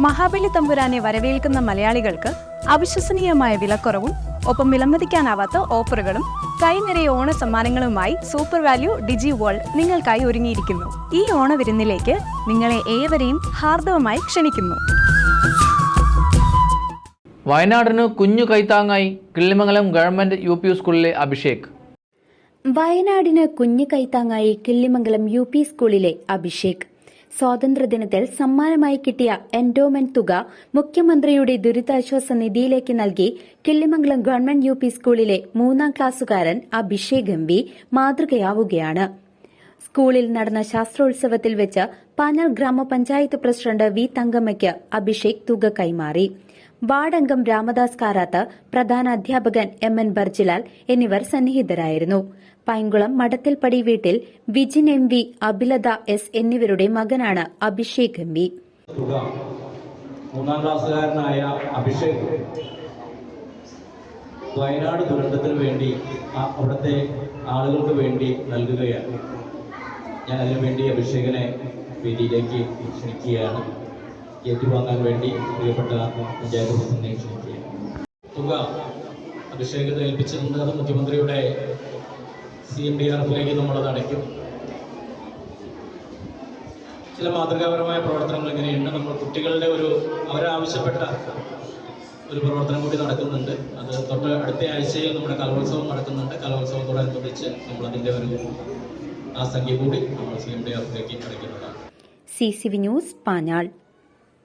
മഹാബലി തമ്പുരാനെ വരവേൽക്കുന്ന മലയാളികൾക്ക് അവിശ്വസനീയമായ വിലക്കുറവും ഒപ്പം വിലമതിക്കാനാവാത്ത ഓഫറുകളും കൈനിറയ ഓണ സമ്മാനങ്ങളുമായി സൂപ്പർ വാല്യൂ ഡിജി വേൾഡ് നിങ്ങൾക്കായി ഒരുങ്ങിയിരിക്കുന്നു. ഈ ഓണവിരുന്നിലേക്ക് നിങ്ങളെ ഏവരെയും ഹാർദവമായി ക്ഷണിക്കുന്നു. വയനാടിന് കുഞ്ഞു കൈത്താങ്ങായി കിള്ളിമംഗലം ഗവൺമെന്റ് യു പി സ്കൂളിലെ അഭിഷേക്. വയനാടിന് കുഞ്ഞു കൈത്താങ്ങായി കിള്ളിമംഗലം യു പി സ്കൂളിലെ അഭിഷേക്. സ്വാതന്ത്ര്യദിനത്തിൽ സമ്മാനമായി കിട്ടിയ എൻഡോമെന്റ് തുക മുഖ്യമന്ത്രിയുടെ ദുരിതാശ്വാസ നിധിയിലേക്ക് നൽകി കിള്ളിമംഗലം ഗവൺമെന്റ് യു സ്കൂളിലെ മൂന്നാം ക്ലാസ്സുകാരൻ അഭിഷേക് ഗംഭി മാതൃകയാവുകയാണ്. സ്കൂളിൽ നടന്ന ശാസ്ത്രോത്സവത്തിൽ വെച്ച് പാനൽ ഗ്രാമപഞ്ചായത്ത് പ്രസിഡന്റ് വി തങ്കമ്മയ്ക്ക് അഭിഷേക് തുക കൈമാറി. വാർഡംഗം രാമദാസ് കാരാത്ത് പ്രധാന അധ്യാപകൻ എം എൻ ബർജിലാൽ എന്നിവർ സന്നിഹിതരായിരുന്നു. പൈങ്കുളം മടത്തിൽപ്പടി വീട്ടിൽ Vijin M V Abhilatha S എന്നിവരുടെ മകനാണ് അഭിഷേക് എം വി. മൂന്നാം അഭിഷേക് വയനാട് ദുരന്തത്തിന് വേണ്ടി അവിടുത്തെ ആളുകൾക്ക് വേണ്ടി നൽകുകയാണ്. ഞാൻ അതിനു വേണ്ടി അഭിഷേകനെ വേദിയിലേക്ക് ക്ഷണിക്കുകയാണ്. ഏറ്റുവാങ്ങാൻ വേണ്ടി പ്രിയപ്പെട്ട പഞ്ചായത്ത് പ്രസിഡന്റിനെ ക്ഷണിക്കുകയാണ്. തുക അഭിഷേകത്തെ ഏൽപ്പിച്ചിട്ടുണ്ട്. അത് മുഖ്യമന്ത്രിയുടെ സി എം ഡി ആർ എഫിലേക്ക് നമ്മളത് അടയ്ക്കും. ചില മാതൃകാപരമായ പ്രവർത്തനങ്ങൾ ഇങ്ങനെയുണ്ട്. നമ്മൾ കുട്ടികളുടെ ഒരു അവരാവശ്യപ്പെട്ട ഒരു പ്രവർത്തനം കൂടി നടക്കുന്നുണ്ട്. അത് തൊട്ട് അടുത്ത ആഴ്ചയിൽ നമ്മുടെ കലോത്സവം നടക്കുന്നുണ്ട്. കലോത്സവത്തോടനുബന്ധിച്ച് നമ്മളതിന്റെ ഒരു ആ സംഖ്യ കൂടി നമ്മൾ C M അടയ്ക്കുന്നതാണ് C C V news Panjal.